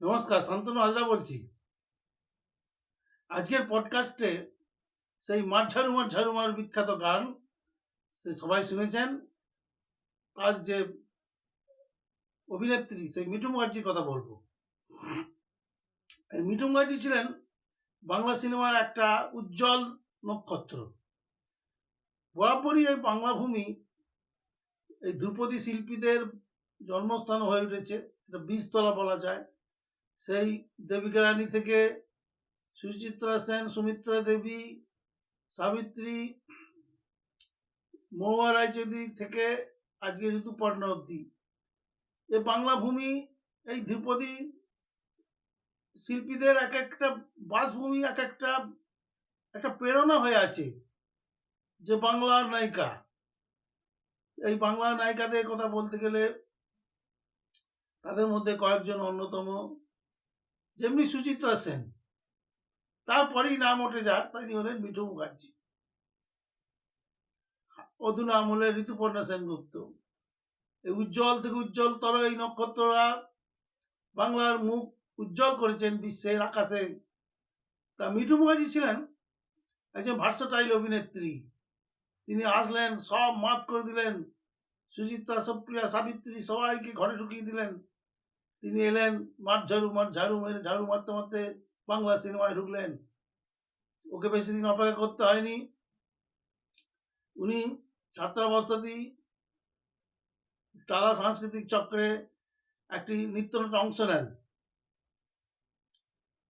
নমস্কার, শান্তনু হাজরা বলছি। আজকের পডকাস্টে সেই মার ঝাড়ু মার ঝাড়ু বিখ্যাত গান, সে সবাই শুনেছেন। তার যে অভিনেত্রী, সেই মিঠু মুখার্জির কথা বলব। মিঠু মুখার্জি ছিলেন বাংলা সিনেমার একটা উজ্জ্বল নক্ষত্র। বরাবরই এই বাংলা ভূমি এই ধ্রুপদী শিল্পীদের জন্মস্থান হয়ে উঠেছে। এটা বীজতলা বলা যায়। সেই দেবিকা রানী থেকে সুচিত্রা সেন, সুমিত্রা দেবী, সাবিত্রী, মহুয়া রায়চৌধুরী থেকে আজকে ঋতুপর্ণা অবধি। এ বাংলা ভূমি, এই ধ্রুপদী শিল্পীদের এক একটা বাসভূমি, এক একটা একটা প্রেরণা হয়ে আছে যে বাংলার নায়িকা। এই বাংলা নায়িকাদের কথা বলতে গেলে তাদের মধ্যে কয়েকজন অন্যতম। যেমনি সুচিত্রা সেন। তারপরেই নাম ওঠে যার, তিনি হলেন মিঠু মুখার্জি। অধু নাম হলেন ঋতুপর্ণা সেনগুপ্ত। এই উজ্জ্বল থেকে উজ্জ্বলতর এই নক্ষত্ররা বাংলার মুখ উজ্জ্বল করেছেন বিশ্বের আকাশে। তা মিঠু মুখার্জি ছিলেন একজন ভার্সোটাইল অভিনেত্রী। তিনি আসলেন, সব মাত করে দিলেন। সুচিত্রা, সুপ্রিয়া, সাবিত্রী সবাইকে ঘরে ঢুকিয়ে দিলেন। তিনি এলেন, মাঠ ঝাড়ু মাঠ ঝাড়ু মেরে, ঝাড়ু মারতে মারতে বাংলা সিনেমায় ঢুকলেন। ওকে বেশি দিন অপেক্ষা করতে হয়নি। উনি ছাত্রাবস্থাতেই টালা সাংস্কৃতিক চক্রে একটি নৃত্যনাট্য অংশ নেন।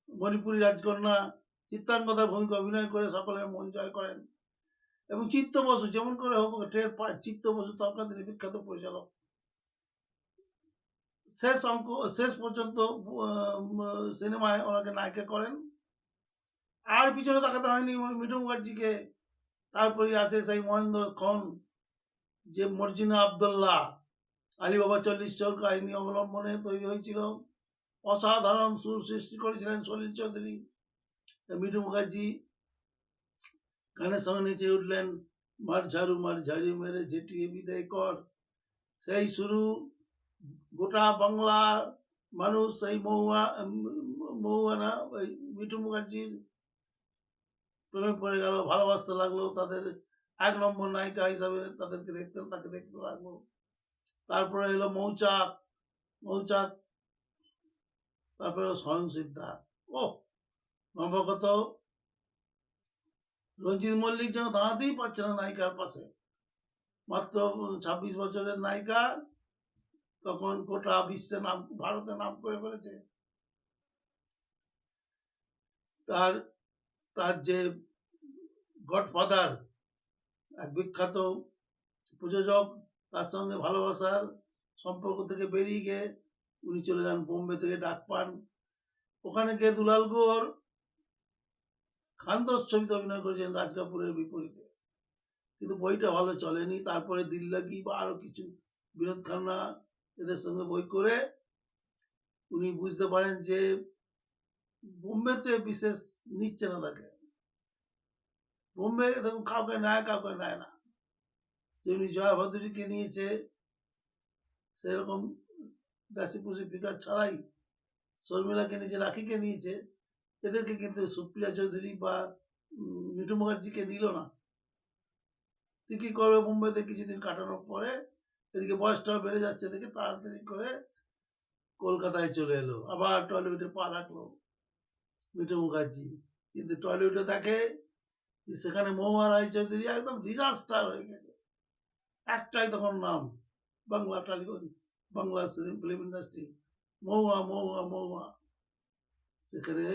মণিপুরী রাজকন্যা চিত্রাঙ্গদার ভূমিকা অভিনয় করে সকলের মন জয় করেন। এবং চিত্ত বসু যেমন করে হোক চিত্ত বসু তখনকার দিনে বিখ্যাত পরিচালক। শেষ অঙ্ক, শেষ পর্যন্ত সিনেমায় ওনাকে নায়িকা করেন। আর পিছনে তাকাতে হয়নি মিঠু মুখার্জিকে। তারপরে আসে সেই মহেন্দ্র খন যে মর্জিনা আবদুল্লাহ, আলিবাবা চল্লিশ চোর কাহিনী অবলম্বনে তৈরি হয়েছিল। অসাধারণ সুর সৃষ্টি করেছিলেন সলিল চৌধুরী। মিঠু মুখার্জি গানের সঙ্গে নেচে উঠলেন, মার ঝাড়ু মার ঝাড়ু মেরে ঝেটিয়ে বিদায় কর। সেই শুরু গোটা বাংলার মানুষ সেই মহুয়া মহুয়ানা ওই মিঠু মুখার্জির প্রেমে পড়ে গেল, ভালোবাসতে লাগল, তাদের এক নম্বর নায়িকা হিসাবে তাদেরকে দেখতে, তাকে দেখতে লাগল। তারপরে এলো মৌচাক মৌচাক, তারপরে এলো স্বয়ং সিদ্ধা ও নবগত রঞ্জিত মল্লিক যেন দাঁড়াতেই পারছে না নায়িকার পাশে। মাত্র ছাব্বিশ বছরের নায়িকা তখন গোটা বিশ্বে নাম, ভারতে নাম করে ফেলেছে। তার তার যে গডফাদার, এক বিখ্যাত প্রযোজক, তার সঙ্গে ভালোবাসার সম্পর্ক থেকে বেরিয়ে গিয়ে উনি চলে যান বোম্বে থেকে ডাক পান। ওখানে গিয়ে দুলাল গোর খানদোস ছবিতে অভিনয় করেছেন রাজ কাপুরের বিপরীতে। কিন্তু বইটা ভালো চলেনি। তারপরে দিল্লাগি বা আরও কিছু, বিনোদ খান্না এদের সঙ্গে বই করে উনি বুঝতে পারেন যে বোম্বেতে বিশেষ নিচ্ছে না তাকে। বোম্বে দেখুন কাউকে নেয় কাউকে নেয় না। যেমনি জয়া ভাদুরীকে নিয়েছে, সেরকম দাসিপুসি ফিকার ছাড়াই শর্মিলাকে নিয়েছে, রাখিকে নিয়েছে। এদেরকে কিন্তু সুপ্রিয়া চৌধুরী বা মিঠু মুখার্জিকে নিল না। তুই কি করবে মুম্বাইতে কিছুদিন কাটানোর পরে এদিকে বয়সটাও বেড়ে যাচ্ছে দেখে তাড়াতাড়ি করে কলকাতায় চলে এলো। আবার টলিউডে পা রাখল মিঠু মুখার্জি। কিন্তু টলিউডে দেখে যে সেখানে মহুয়া রায় চৌধুরী একদম ডিজাস্টার হয়ে গেছে। একটাই তখন নাম, বাংলা টালিগঞ্জ, বাংলা ফিল্ম ইন্ডাস্ট্রি মহুয়া মহুয়া মহুয়া। সেখানে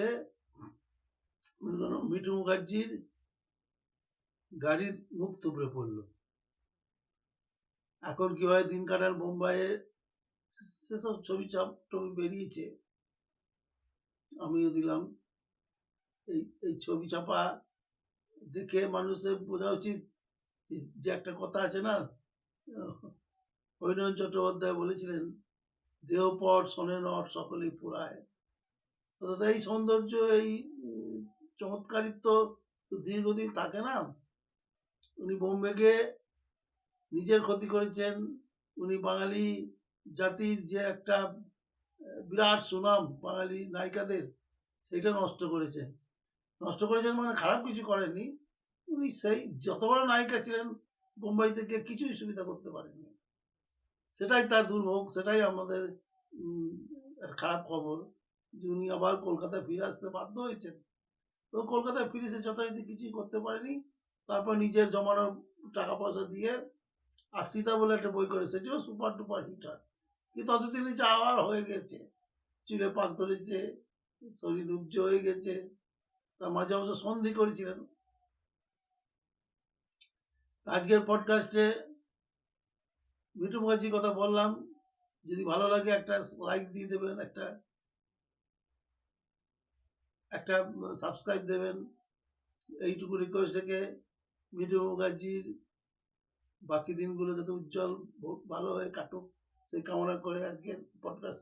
মিঠু মুখার্জির গাড়ির মুখ থুবড়ে পড়ল। এখন কীভাবে দিন কাটান বোম্বাইয়ে সেসব ছবি চাপ টবি বেরিয়েছে। আমিও দিলাম। এই এই ছবি ছাপা দেখে মানুষের বোঝা উচিত যে একটা কথা আছে না হৈনয়ন চট্টোপাধ্যায় বলেছিলেন দেহপট শোনে নট সকলেই পুরায় অর্থাৎ এই সৌন্দর্য, এই চমৎকারিত্ব দীর্ঘদিন থাকে না। উনি বোম্বেকে নিজের ক্ষতি করেছেন। উনি বাঙালি জাতির যে একটা বিরাট সুনাম বাঙালি নায়িকাদের, সেটা নষ্ট করেছেন। নষ্ট করেছেন মানে খারাপ কিছু করেননি। উনি সেই যত বড় নায়িকা ছিলেন, বোম্বাই থেকে কিছুই সুবিধা করতে পারেননি। সেটাই তার দুর্ভোগ, সেটাই আমাদের খারাপ খবর যে উনি আবার কলকাতায় ফিরে আসতে বাধ্য হয়েছেন। তো কলকাতায় ফিরে এসে যথারীতি কিছুই করতে পারেনি। তারপর নিজের জমানো টাকা পয়সা দিয়ে আর সীতা বলে একটা বই করে সেটিও সুপার টুপার হিট হয় কিন্তু ততদিন নিচে আবার হয়ে গেছে। চুলে পাক ধরেছে শরীর উজ্জ হয়ে গেছে, তার মাঝে অবশ্য সন্ধি করেছিলেন। আজকের পডকাস্টে মিঠু মুখার্জির কথা বললাম। যদি ভালো লাগে একটা লাইক দিয়ে দেবেন, একটা একটা সাবস্ক্রাইব দেবেন। এইটুকু রিকোয়েস্ট রেখে মিঠু মুখার্জির বাকি দিনগুলো যাতে উজ্জ্বল ভালো হয়ে কাটুক সেই কামনা করে আজকে পডকাস্ট